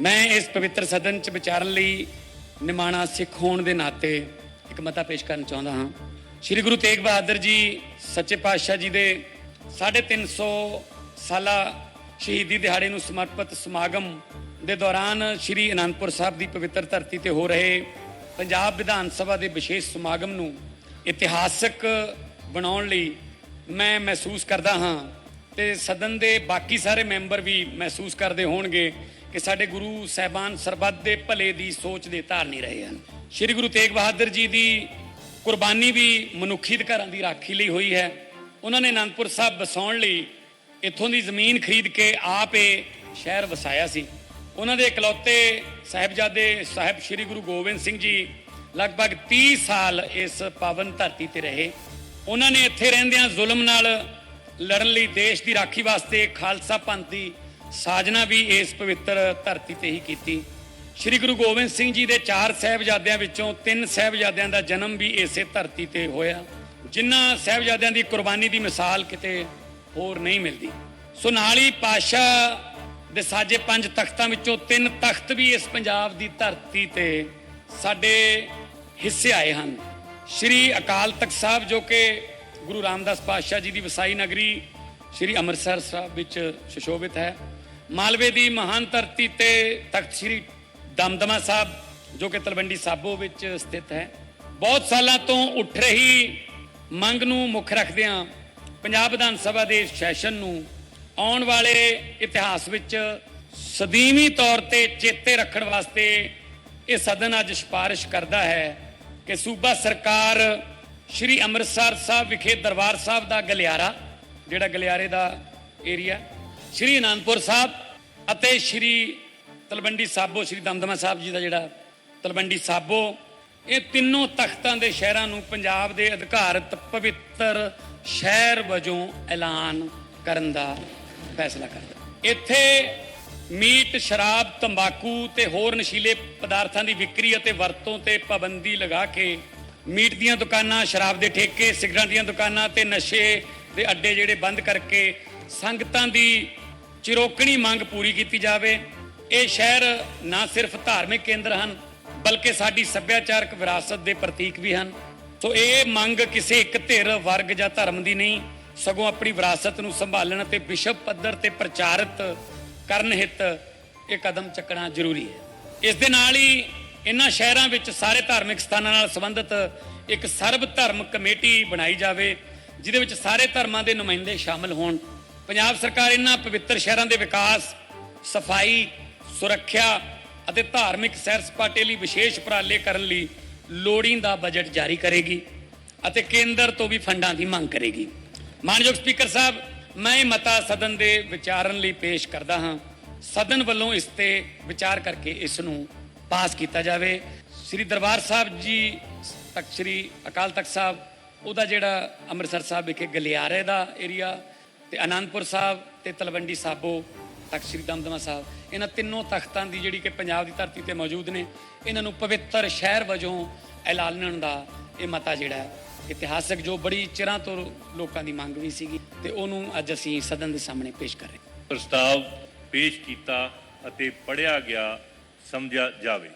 ਮੈਂ ਇਸ ਪਵਿੱਤਰ ਸਦਨ 'ਚ ਵਿਚਾਰਨ ਲਈ ਨਿਮਾਣਾ ਸਿੱਖ ਹੋਣ ਦੇ ਨਾਤੇ ਇੱਕ ਮਤਾ ਪੇਸ਼ ਕਰਨ ਚਾਹੁੰਦਾ ਹਾਂ। ਸ੍ਰੀ ਗੁਰੂ ਤੇਗ ਬਹਾਦਰ ਜੀ ਸੱਚੇ ਪਾਤਸ਼ਾਹ ਜੀ ਦੇ 350 ਸਾਲਾ ਸ਼ਹੀਦੀ ਦਿਹਾੜੇ ਨੂੰ ਸਮਰਪਿਤ ਸਮਾਗਮ ਦੇ ਦੌਰਾਨ ਸ੍ਰੀ ਅਨੰਦਪੁਰ ਸਾਹਿਬ ਦੀ ਪਵਿੱਤਰ ਧਰਤੀ ਤੇ ਹੋ ਰਹੇ ਪੰਜਾਬ ਵਿਧਾਨ ਸਭਾ ਦੇ ਵਿਸ਼ੇਸ਼ ਸਮਾਗਮ ਨੂੰ ਇਤਿਹਾਸਕ ਬਣਾਉਣ ਲਈ ਮੈਂ ਮਹਿਸੂਸ ਕਰਦਾ ਹਾਂ। ਤੇ ਸਦਨ ਦੇ ਬਾਕੀ ਸਾਰੇ ਮੈਂਬਰ ਵੀ ਮਹਿਸੂਸ ਕਰਦੇ ਹੋਣਗੇ ਕਿ ਸਾਡੇ ਗੁਰੂ ਸਾਹਿਬਾਨ ਸਰਬੱਤ ਦੇ ਭਲੇ ਦੀ ਸੋਚ ਦੇ ਧਾਰਨੀ ਰਹੇ ਹਨ। ਸ੍ਰੀ ਗੁਰੂ ਤੇਗ ਬਹਾਦਰ ਜੀ ਦੀ ਕੁਰਬਾਨੀ ਵੀ ਮਨੁੱਖੀ ਅਧਿਕਾਰਾਂ ਦੀ ਰਾਖੀ ਲਈ ਹੋਈ ਹੈ। ਉਹਨਾਂ ਨੇ ਅਨੰਦਪੁਰ ਸਾਹਿਬ ਵਸਾਉਣ ਲਈ ਇੱਥੋਂ ਦੀ ਜ਼ਮੀਨ ਖਰੀਦ ਕੇ ਆਪ ਇਹ ਸ਼ਹਿਰ ਵਸਾਇਆ ਸੀ। ਉਹਨਾਂ ਦੇ ਇਕਲੌਤੇ ਸਾਹਿਬਜ਼ਾਦੇ ਸਾਹਿਬ ਸ੍ਰੀ ਗੁਰੂ ਗੋਬਿੰਦ ਸਿੰਘ ਜੀ ਲਗਭਗ 30 ਸਾਲ ਇਸ ਪਾਵਨ ਧਰਤੀ ਤੇ ਰਹੇ। ਉਹਨਾਂ ਨੇ ਇੱਥੇ ਰਹਿੰਦਿਆਂ ਜ਼ੁਲਮ ਨਾਲ ਲੜਨ ਲਈ ਦੇਸ਼ ਦੀ ਰਾਖੀ ਵਾਸਤੇ ਖਾਲਸਾ ਪੰਥ ਦੀ ਸਾਜਨਾ ਵੀ ਇਸ ਪਵਿੱਤਰ ਧਰਤੀ ਤੇ ਹੀ ਕੀਤੀ। ਸ੍ਰੀ ਗੁਰੂ ਗੋਬਿੰਦ ਸਿੰਘ ਜੀ ਦੇ ਚਾਰ ਸਾਹਿਬਜ਼ਾਦਿਆਂ ਵਿੱਚੋਂ ਤਿੰਨ ਸਾਹਿਬਜ਼ਾਦਿਆਂ ਦਾ ਜਨਮ ਵੀ ਇਸੇ ਧਰਤੀ ਤੇ ਹੋਇਆ, ਜਿਨ੍ਹਾਂ ਸਾਹਿਬਜ਼ਾਦਿਆਂ ਦੀ ਕੁਰਬਾਨੀ ਦੀ ਮਿਸਾਲ ਕਿਤੇ ਹੋਰ ਨਹੀਂ ਮਿਲਦੀ। ਸੋ ਨਾਲ ਹੀ ਪਾਸ਼ਾ ਦੇ ਸਾਜੇ ਪੰਜ ਤਖਤਾਂ ਵਿੱਚੋਂ ਤਿੰਨ ਤਖਤ ਵੀ ਇਸ ਪੰਜਾਬ ਦੀ ਧਰਤੀ ਤੇ ਸਾਡੇ ਹਿੱਸੇ ਆਏ ਹਨ। ਸ਼੍ਰੀ ਅਕਾਲ ਤਖਤ ਸਾਹਿਬ ਜੋ ਕਿ ਗੁਰੂ ਰਾਮਦਾਸ ਪਾਤਸ਼ਾਹ ਜੀ ਦੀ ਵਸਾਈ ਨਗਰੀ ਸ਼੍ਰੀ ਅੰਮ੍ਰਿਤਸਰ ਸਾਹਿਬ ਵਿੱਚ ਸੁਸ਼ੋਭਿਤ ਹੈ। ਮਾਲਵੇ ਦੀ ਮਹਾਨ ਧਰਤੀ ਤੇ ਤਖਤ ਸ਼੍ਰੀ ਦਮਦਮਾ ਸਾਹਿਬ, ਜੋ ਕਿ ਤਲਵੰਡੀ ਸਾਬੋ ਵਿੱਚ ਸਥਿਤ ਹੈ। ਬਹੁਤ ਸਾਲਾਂ ਤੋਂ ਉੱਠ ਰਹੀ ਮੰਗ ਨੂੰ ਮੁੱਖ ਰੱਖਦਿਆਂ ਪੰਜਾਬ ਵਿਧਾਨ ਸਭਾ ਦੇ ਸੈਸ਼ਨ ਨੂੰ ਆਉਣ ਵਾਲੇ ਇਤਿਹਾਸ ਵਿੱਚ ਸਦੀਵੀ ਤੌਰ ਤੇ ਚੇਤੇ ਰੱਖਣ ਵਾਸਤੇ ਇਹ ਸਦਨ ਅੱਜ ਸਿਫਾਰਿਸ਼ ਕਰਦਾ ਹੈ ਕਿ ਸੂਬਾ ਸਰਕਾਰ ਸ਼੍ਰੀ ਅੰਮ੍ਰਿਤਸਰ ਸਾਹਿਬ ਵਿਖੇ ਦਰਬਾਰ ਸਾਹਿਬ ਦਾ ਗਲਿਆਰਾ, ਜਿਹੜਾ ਗਲਿਆਰੇ ਦਾ ਏਰੀਆ ਸ਼੍ਰੀ ਅਨੰਦਪੁਰ ਸਾਹਿਬ ਅਤੇ ਸ਼੍ਰੀ ਤਲਵੰਡੀ ਸਾਬੋ, ਸ਼੍ਰੀ ਦਮਦਮਾ ਸਾਹਿਬ ਜੀ ਦਾ ਜਿਹੜਾ ਤਲਵੰਡੀ ਸਾਬੋ, ਇਹ ਤਿੰਨੋਂ ਤਖਤਾਂ ਦੇ ਸ਼ਹਿਰਾਂ ਨੂੰ ਪੰਜਾਬ ਦੇ ਅਧਿਕਾਰਤ ਪਵਿੱਤਰ ਸ਼ਹਿਰ ਵਜੋਂ ਐਲਾਨ ਕਰਨ ਦਾ ਫੈਸਲਾ ਕਰਦਾ ਇੱਥੇ ਮੀਟ, ਸ਼ਰਾਬ, ਤੰਬਾਕੂ ਤੇ ਹੋਰ ਨਸ਼ੀਲੇ ਪਦਾਰਥਾਂ ਦੀ ਵਿਕਰੀ ਅਤੇ ਵਰਤੋਂ ਤੇ ਪਾਬੰਦੀ ਲਗਾ ਕੇ ਮੀਟ ਦੀਆਂ ਦੁਕਾਨਾਂ, ਸ਼ਰਾਬ ਦੇ ਠੇਕੇ, ਸਿਗਰਟਾਂ ਦੀਆਂ ਦੁਕਾਨਾਂ ਤੇ ਨਸ਼ੇ ਦੇ ਅੱਡੇ ਜਿਹੜੇ ਬੰਦ ਕਰਕੇ ਸੰਗਤਾਂ ਦੀ ਚਿਰੋਕਣੀ ਮੰਗ ਪੂਰੀ ਕੀਤੀ ਜਾਵੇ। ਇਹ ਸ਼ਹਿਰ ਨਾ ਸਿਰਫ ਧਾਰਮਿਕ ਕੇਂਦਰ ਹਨ, ਬਲਕਿ ਸਾਡੀ ਸੱਭਿਆਚਾਰਕ ਵਿਰਾਸਤ ਦੇ ਪ੍ਰਤੀਕ ਵੀ ਹਨ। ਸੋ ਇਹ ਮੰਗ ਕਿਸੇ ਇੱਕ ਧਿਰ ਵਰਗ ਜਾਂ ਧਰਮ ਦੀ ਨਹੀਂ, ਸਗੋਂ ਆਪਣੀ ਵਿਰਾਸਤ ਨੂੰ ਸੰਭਾਲਣ ਅਤੇ ਵਿਸ਼ਵ ਪੱਧਰ ਤੇ ਪ੍ਰਚਾਰਿਤ ਕਰਨ ਹਿੱਤ ਇਹ ਕਦਮ ਚੱਕਣਾ ਜ਼ਰੂਰੀ ਹੈ। ਇਸ ਦੇ ਨਾਲ ਹੀ ਇਹਨਾਂ ਸ਼ਹਿਰਾਂ ਵਿੱਚ ਸਾਰੇ ਧਾਰਮਿਕ ਸਥਾਨਾਂ ਨਾਲ ਸੰਬੰਧਿਤ ਇੱਕ ਸਰਬ ਧਰਮ ਕਮੇਟੀ ਬਣਾਈ ਜਾਵੇ, ਜਿਹਦੇ ਵਿੱਚ ਸਾਰੇ ਧਰਮਾਂ ਦੇ ਨੁਮਾਇੰਦੇ ਸ਼ਾਮਲ ਹੋਣ। ਪੰਜਾਬ ਸਰਕਾਰ ਇਹਨਾਂ ਪਵਿੱਤਰ ਸ਼ਹਿਰਾਂ ਦੇ ਵਿਕਾਸ, ਸਫ਼ਾਈ, ਸੁਰੱਖਿਆ ਅਤੇ ਧਾਰਮਿਕ ਸੈਰ ਸਪਾਟੇ ਲਈ ਵਿਸ਼ੇਸ਼ ਉਪਰਾਲੇ ਕਰਨ ਲਈ ਲੋੜੀਂਦਾ ਬਜਟ ਜਾਰੀ ਕਰੇਗੀ ਅਤੇ ਕੇਂਦਰ ਤੋਂ ਵੀ ਫੰਡਾਂ ਦੀ ਮੰਗ ਕਰੇਗੀ। ਮਾਨਯੋਗ ਸਪੀਕਰ ਸਾਹਿਬ, ਮੈਂ ਇਹ ਮਤਾ ਸਦਨ ਦੇ ਵਿਚਾਰਨ ਲਈ ਪੇਸ਼ ਕਰਦਾ ਹਾਂ। ਸਦਨ ਵੱਲੋਂ ਇਸ ਤੇ ਵਿਚਾਰ ਕਰਕੇ ਇਸ ਨੂੰ ਪਾਸ ਕੀਤਾ ਜਾਵੇ। ਸ੍ਰੀ ਦਰਬਾਰ ਸਾਹਿਬ ਜੀ ਤਖਤ ਸ੍ਰੀ ਅਕਾਲ ਤਖਤ ਸਾਹਿਬ, ਉਹਦਾ ਜਿਹੜਾ ਅੰਮ੍ਰਿਤਸਰ ਸਾਹਿਬ ਵਿਖੇ ਗਲਿਆਰੇ ਦਾ ਏਰੀਆ ਤੇ ਆਨੰਦਪੁਰ ਸਾਹਿਬ ਤੇ ਤਲਵੰਡੀ ਸਾਬੋ ਤਖਤ ਸ੍ਰੀ ਦਮਦਮਾ ਸਾਹਿਬ। ਇਹਨਾਂ ਤਿੰਨੋਂ ਤਖਤਾਂ ਦੀ ਜਿਹੜੀ ਕਿ ਪੰਜਾਬ ਦੀ ਧਰਤੀ ਤੇ ਮੌਜੂਦ ਨੇ, ਇਹਨਾਂ ਨੂੰ ਪਵਿੱਤਰ ਸ਼ਹਿਰ ਵਜੋਂ ਐਲਾਨਣ ਦਾ ਇਹ ਮਤਾ ਜਿਹੜਾ ਇਤਿਹਾਸਕ ਜੋ ਬੜੀ ਚਿਰਾਂ ਤੋਂ ਲੋਕਾਂ ਦੀ ਮੰਗ ਵੀ ਸੀਗੀ ਤੇ ਉਹਨੂੰ ਅੱਜ ਅਸੀਂ ਸਦਨ ਦੇ ਸਾਹਮਣੇ ਪੇਸ਼ ਕਰ ਰਹੇ ਪ੍ਰਸਤਾਵ ਪੇਸ਼ ਕੀਤਾ ਅਤੇ ਪੜਿਆ ਗਿਆ ਸਮਝਿਆ ਜਾਵੇ।